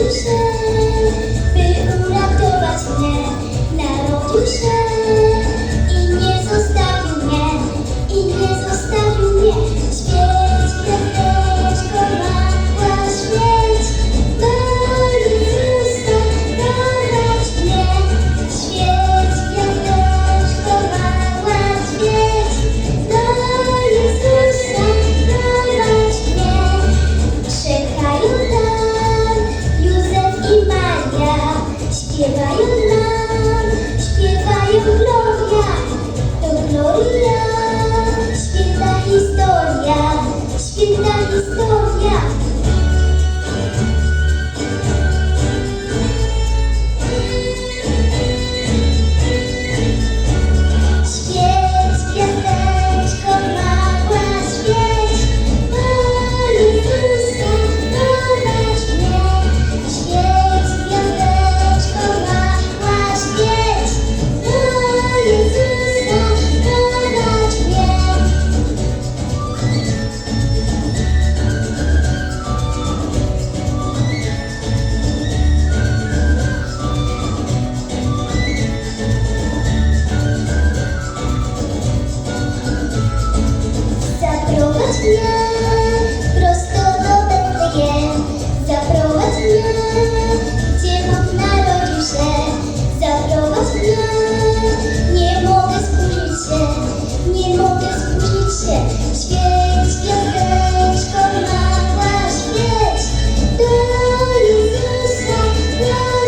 Christmas. Śpiewają nam, śpiewają nam. love.